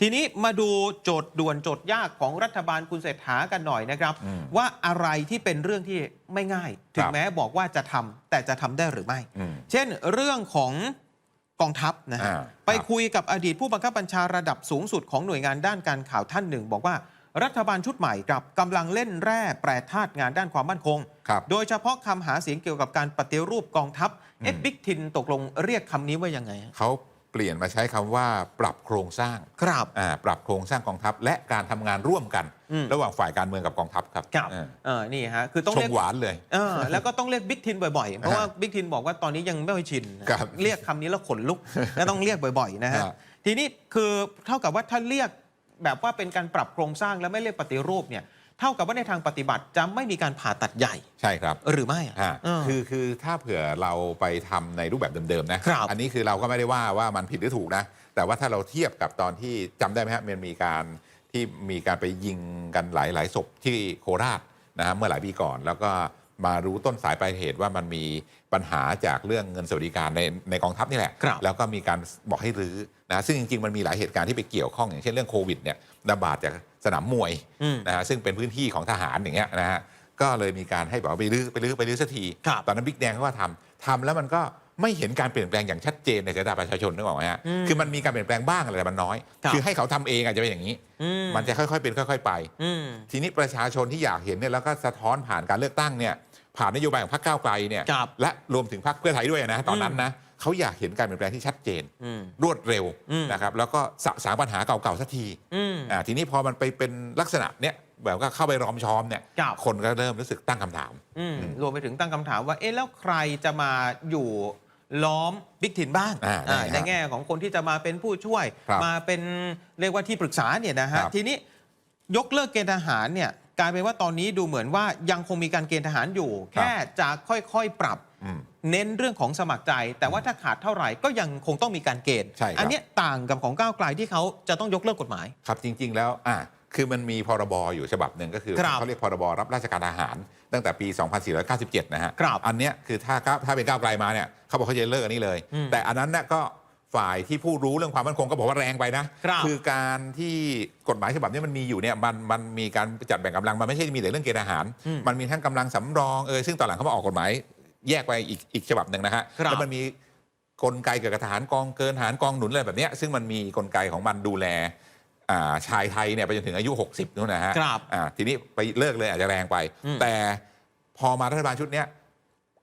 ทีนี้มาดูโจทย์ด่วนโจทย์ยากของรัฐบาลคุณเศรษฐากันหน่อยนะครับ อืมว่าอะไรที่เป็นเรื่องที่ไม่ง่าย ถึคงรับแม้บอกว่าจะทำแต่จะทำได้หรือไม่ อืม เช่นเรื่องของกองทัพนะฮะอ่าไปครับคุยกับอดีตผู้บังคับบัญชาระดับสูงสุดของหน่วยงานด้านการข่าวท่านหนึ่ง บอกว่ารัฐบาลชุดใหม่กับกำลังเล่นแร่แปรธาตุงานด้านความมั่นคง ครับ โดยเฉพาะคำหาเสียงเกี่ยวกับการปฏิรูปกองทัพเอ็ดบิ๊กทินตกลงเรียกคำนี้ว่ายังไงฮะ เขา เปลี่ยนมาใช้คำว่าปรับโครงสร้างครับ อ่าปรับโครงสร้างกองทัพ และการทำงานร่วมกัน อืม ระหว่างฝ่ายการเมืองกับกองทัพครับครับเออเออนี่ฮะคือต้องชเรียงกหวานเลย เออแล้วก็ต้องเรียกบิ๊กทินบ่อยๆ เพราะว่าบิ๊กทินบอกว่าตอนนี้ยังไม่ค่อยชินนะครับเรียกคำนี้แล้วขนลุกก็ต้องเรียกบ่อยๆนะฮะครับทีนี้คือเท่ากับว่าถ้าเรียกแบบว่าเป็นการปรับโครงสร้างแล้วไม่เรียกปฏิรูปเนี่ย เท่ากับว่าในทางปฏิบัติจะไม่มีการผ่าตัดใหญ่ ใช่ครับหรือไม่อะอ่าเออคือคือถ้าเผื่อเราไปทำในรูปแบบเดิมๆนะครับ อันนี้คือเราก็ไม่ได้ว่าว่ามันผิดหรือถูกนะ แต่ว่าถ้าเราเทียบกับตอนที่จำได้ไหมฮะมันมีการที่มีการไปยิงกันหลายหลายศพที่โคราชนะฮะเมื่อหลายปีก่อน แล้วก็มารู้ต้นสายปลายเหตุว่ามันมีปัญหาจากเรื่องเงินสวัสดิการในในกองทัพนี่แหละ ครับ แล้วก็มีการบอกให้รื้อนะซึ่งจริงๆ มันมีหลายเหตุการณ์ที่ไปเกี่ยวข้องอย่างเช่นเรื่องโควิดเนี่ยระบาดจาก สนามมวยอืมนะฮะซึ่งเป็นพื้นที่ของทหารอย่างเงี้ยนะฮะก็เลยมีการให้บอกว่าไปรื้อไปรื้อไปรื้อสักทีครับตอนนั้นบิ๊กแดงเขาก็ทำทำแล้วมันก็ไม่เห็นการเปลี่ยนแปลงอย่างชัดเจนในสายตาประชาชนนึกออกไหมฮะอืมคือมันมีการเปลี่ยนแปลงบ้างแต่มันน้อยครับคือให้เขาทำเองอาจจะเป็นอย่างนี้อืมันจะค่อยๆเป็นค่อย ๆ ไปอืมทีนี้ประชาชนที่อยากเห็นเนี่ยแล้วก็สะท้อนผ่านการเลือกตั้งเนี่ย ผ่านนโยบายของพรรคก้าวไกลเนี่ยครับและรวมถึงพรรคเพื่อไทยด้วยนะตอนนั้นนะเขาอยากเห็นการเปลี่ยนแปลงที่ชัดเจน อืม รวดเร็วอืม นะครับแล้วก็สะสางปัญหาเก่าๆสักทีอืม อ่าทีนี้พอมันไปเป็นลักษณะเนี้ยแบบว่าเข้าไปรอมชอมเนี่ยครับ คนก็เริ่มรู้สึกตั้งคำถาม อืมรวมไปถึงตั้งคำถามว่า เอ๊ะ แล้วใครจะมาอยู่ล้อมบิ๊กทินบ้างอ่าอ่าได้ครับในแง่ของคนที่จะมาเป็นผู้ช่วย ครับมาเป็นเรียกว่าที่ปรึกษาเนี่ยนะฮะ ครับทีนี้ยกเลิกเกณฑ์ทหารเนี่ย กลายเป็นว่าตอนนี้ดูเหมือนว่ายังคงมีการเกณฑ์ทหารอยู่ แค่จะค่อยๆปรับอืมเน้นเรื่องของสมัครใจ แต่ว่าถ้าขาดเท่าไหร่ก็ยังคงต้องมีการเกณฑ์ใช่ครับอัเนี้ยต่างกับของก้าวไกลที่เขาจะต้องยกเลิกกฎหมาย ครับจริง ๆ แล้วอะคือมันมีพรบอยู่ฉบับหนึ่งก็คือครับเขาเรียกพรบรับราชการทหาร ตั้งแต่ปี 2497 นะฮะครับอันเนี้ยคือถ้าก้าวถ้าเป็นก้าวไกลมาเนี่ยเขาบอกเขาจะเลิกอันนี้เลยอืมแต่อันนั้นเนี่ยก็ ฝ่ายที่ผู้รู้เรื่องความมั่นคงก็บอกว่าแรงไปนะครับอการที่กฎหมายฉบับนี้มันมีอยู่เนี่ยมันมันมีการจัดแบ่งกำลังมันไม่ใช่มีแต่เรื่องเกณฑ์ทหาร อืมมันมีทั้งกำลังสำรองเออซึ่งตอนหลังเขามาออกกฎหมายแยกไปอีกอีกฉบับหนึ่งนะฮะครับ แล้วมันมีกลไกเกี่ยวกับทหารกองเกินทหารกองหนุนอะไรแบบเนี้ยซึ่งมันมีกลไกของมันดูแลอ่าชายไทยเนี่ยไปจนถึงอายุ 60นู่นนะฮะ ครับ อ่าทีนี้ไปเลิกเลยอาจจะแรงไป อืมแต่พอมารัฐบาลชุดเนี้ย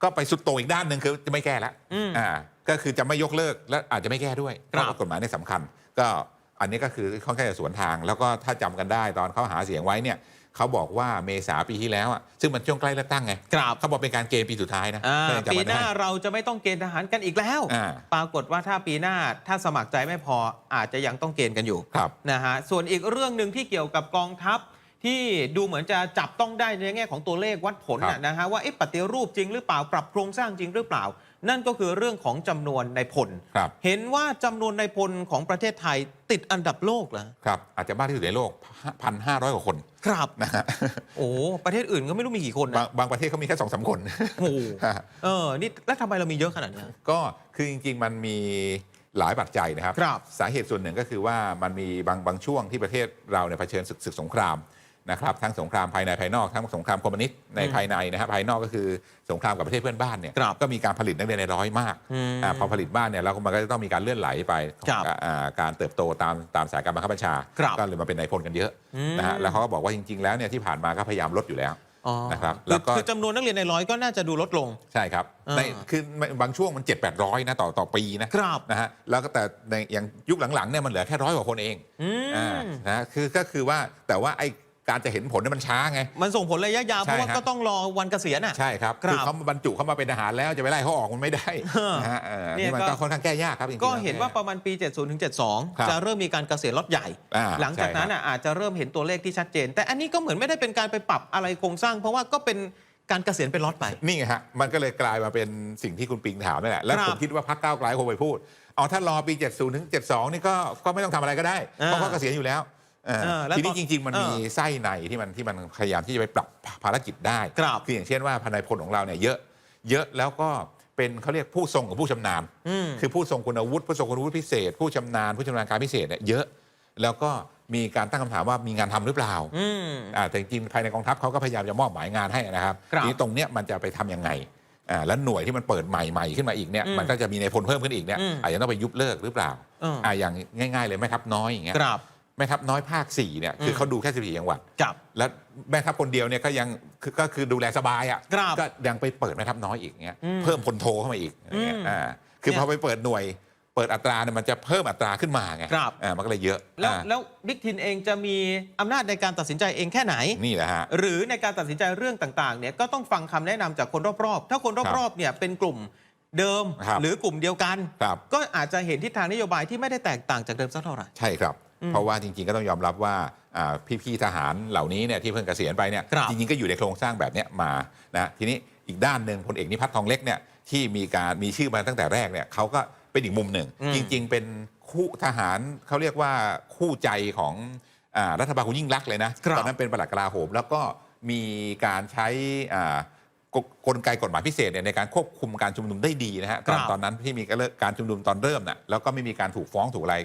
ก็ไปสุดโต่งอีกด้านหนึ่งคือจะไม่แก้แล้วอืมอ่า ก็คือจะไม่ยกเลิกและอาจจะไม่แก้ด้วยเพครับราะว่ากฎหมายนี่สำคัญ ก็อันนี้ก็คือค่อนข้างจะสวนทาง แล้วก็ถ้าจำกันได้ตอนเขาหาเสียงไว้เนี่ยเขาบอกว่าเมษาปีที่แล้วอะซึ่งมันช่วงใกล้เลือกตั้งไงครับเขาบอกเป็นการเกณฑ์ปีสุดท้ายนะอ่าถ้ายังจำปีกันหได้น้าเราจะไม่ต้องเกณฑ์ทหารกันอีกแล้วอ่าปรากฏว่าถ้าปีหน้าถ้าสมัครใจไม่พออาจจะยังต้องเกณฑ์กันอยู่ครับนะฮะส่วนอีกเรื่องหนึ่งที่เกี่ยวกับกองทัพ ที่ดูเหมือนจะจับต้องได้ในแง่ของตัวเลขวัดผลครับน่ะนะฮะว่าเอ๊ะปฏิรูปจริงหรือเปล่าปรับโครงสร้างจริงหรือเปล่า นั่นก็คือเรื่องของจำนวนในพล ครับ เห็นว่าจำนวนในพลของประเทศไทยติดอันดับโลกเหรอครับ อาจจะมากที่สุดในโลกพันห้าร้อยกว่าคน ครับ นะฮะ โอ้ประเทศอื่นก็ไม่รู้มีกี่คนบางนะบางประเทศเขามีแค่สองสามคน โอ้โหเออนี่แล้วทำไมเรามีเยอะขนาดเนี้ย ก็คือจริง ๆ มันมีหลายปัจจัยนะครับ ครับสาเหตุส่วนหนึ่งก็คือว่ามันมีบางบางช่วงที่ประเทศเราเนี่ยเผชิญศึกศึกสงคราม นะครับทั้งสงครามภายในภายนอกทั้งสงครามคอมมิวนิสต์ในอืมภายในนะครับภายนอกก็คือสงครามกับประเทศเพื่อนบ้านเนี่ยครับก็มีการผลิตนักเรียนในร้อยมากอืมอาพอผลิตบ้านเนี่ยแล้วมันก็จะต้องมีการเลื่อนไหลไปครับอ่าการเติบโตตามตามสายการบังคับบัญชาครับก็เลยมาเป็นนายพลกันเยอะอืมนะฮะแล้วเขาก็บอกว่าจริง ๆ แล้วเนี่ยที่ผ่านมาก็พยายามลดอยู่แล้วอ๋อนะครับคือแล้วก็คือจำนวนนักเรียนในร้อยก็น่าจะดูลดลงใช่ครับอ่าในคือบางช่วงมัน 7 8 0 0นะต่อต่อปีนะครับนะฮะแล้วก็แต่ในอย่างยุคหลังๆเนี่ยมันเหลือแค่ร้อยกว่าคนเองอืมอ่านะคือก็คือว่าแต่ว่าไอ การจะเห็นผลเนี่ยมันช้าไง มันส่งผลระยะยาว เพใช่ราะว่าครับ ก็ต้องรอวันเกษียณอะ ใช่ครับครับคือเขามาบรรจุเข้ามาเป็นทหารแล้วจะไปไล่เขาออกมันไม่ได้เออนะฮะเออเนี่ยนี่มันก็ ก็ค่อนข้างแก้ยากครับจริงๆก็เห็นว่าแก้ประมาณปี 70ถึงครับ 72 จะเริ่มมีการเกษียณรถใหญ่ อ่าหลังจากนั้นใช่ครับ อะอาจจะเริ่มเห็นตัวเลขที่ชัดเจน แต่อันนี้ก็เหมือนไม่ได้เป็นการไปปรับอะไรโครงสร้าง เพราะว่าก็เป็นการเกษียณเป็นล็อตไป นี่ไงฮะ มันก็เลยกลายมาเป็นสิ่งที่คุณปิงถามนี่แหละ แล้วครับผมคิดว่าพรรคก้าวไกลคงไปพูด เอาถ้ารอปี 70 ถึง 72 นี่ก็ก็ไม่ต้องทำอะไรก็ได้ เพราะอ่า เขาเกษียณอยู่แล้ว เออเออแล้วทีนี้ตอนจริง ๆ มันเออมีไส้ในที่มันที่มันพยายามที่จะไปปรับภารกิจได้ครับคืออย่างเช่นว่าภายในพลของเราเนี่ยเยอะเยอะแล้วก็เป็นเขาเรียกผู้ทรงกับผู้ชำนาญอืมคือผู้ทรงคุณวุฒิผู้ทรงคุณวุฒิพิเศษ ผู้ชำนาญผู้ชำนาญการพิเศษเนี่ยเยอะ แล้วก็มีการตั้งคำถามว่ามีงานทำหรือเปล่าอืมอ่าแต่จริงๆภายในกองทัพเขาก็พยายามจะมอบหมายงานให้นะครับครับทีนี้ตรงเนี้ยมันจะไปทำยังไงอ่าแล้วหน่วยที่มันเปิดใหม่ๆขึ้นมาอีกเนี่ยอืมมันก็จะมีในพลเพิ่มขึ้นอีกเนี่ยอืมอาจจะต้องไปยุบเลิกหรือเปล่าเอออ่าอย่างง่าย ๆ เลยแม่ทัพน้อยอย่างเงี้ยครับ แม่ทัพน้อยภาค4เนี่ยคือมเขาดูแค่14จังหวัดกับแล้วแม่ทัพคนเดียวเนี่ยก็ยังคือก็คือดูแลสบายอะครับก็ยังไปเปิดแม่ทัพน้อยอีกเงี้ยอืมเพิ่มพลโทเข้ามาอีกอย่างเงี้ยอืมอ่าคือเนี่ยพอไปเปิดหน่วยเปิดอัตราเนี่ยมันจะเพิ่มอัตราขึ้นมาไงครับอ่ามันก็เลยเยอะ แล้วอ่าแล้วบิ๊กทินเองจะมีอำนาจในการตัดสินใจเองแค่ไหนนี่แหละฮะหรือในการตัดสินใจเรื่องต่างๆเนี่ยก็ต้องฟังคำแนะนำจากคนรอบๆ ถ้าคนรอบๆเนี่ยเป็นกลุ่มเดิมครับหรือกลุ่มเดียวกันครับก็อาจจะเห็นทิศทางนโยบายที่ไม่ได้แตกต่างจากเดิมสักเท่าไหร่ใช่ครับอืม เพราะว่าจริงๆก็ต้องยอมรับว่าอ่าพี่ๆทหารเหล่านี้เนี่ยที่เพิ่งเกษียณไปเนี่ยครับจริงๆก็อยู่ในโครงสร้างแบบเนี้ยมานะทีนี้อีกด้านหนึ่งพลเอกนิพัฒน์ทองเล็กเนี่ยที่มีการมีชื่อมาตั้งแต่แรกเนี่ยเขาก็เป็นอีกมุมหนึ่งอืมจริงๆ เป็นคู่ทหารเขาเรียกว่าคู่ใจของอ่ารัฐบาลคุณยิ่งรักษณ์เลยนะครับตอนนั้นเป็นปลัดกลาโหม แล้วก็มีการใช้อ่ากกลไกกฎหมายพิเศษเนี่ยในการควบคุมการชุมนุมได้ดีนะฮะตอนครับตอนนั้นที่มีการเลิกการชุมนุมตอนเริ่มน่ะแล้วก็ไม่มีการถูกฟ้องถูกอะไร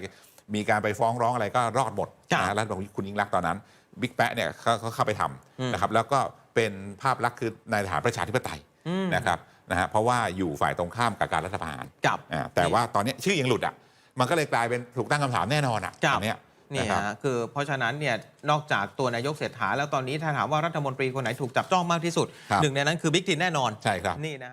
มีการไปฟ้องร้องอะไรก็รอดหมดครับนะฮะแล้วคุณยิ่งรักษณ์ตอนนั้นบิ๊กแปะเนี่ยเขาเขาเข้าไปทอืมำนะครับแล้วก็เป็นภาพลักษณ์คือนายทหารประชาธิปไตยอืมนะครับนะฮะเพราะว่าอยู่ฝ่ายตรงข้ามกับการรัฐประหารกับอ่าแต่ว่าตอนนี้ชื่อยังหลุดอะมันก็เลยกลายเป็นถูกตั้งคำถามแน่นอนอะครับตอนเนี้ยนี่นะครับฮะคือเพราะฉะนั้นเนี่ยนอกจากตัวนายกเศรษฐาแล้วตอนนี้ถ้าถามว่ารัฐมนตรีคนไหนถูกจับจ้องมากที่สุดครับหนึ่งในนั้นคือบิ๊กทินแน่นอนใช่ครับนี่นะ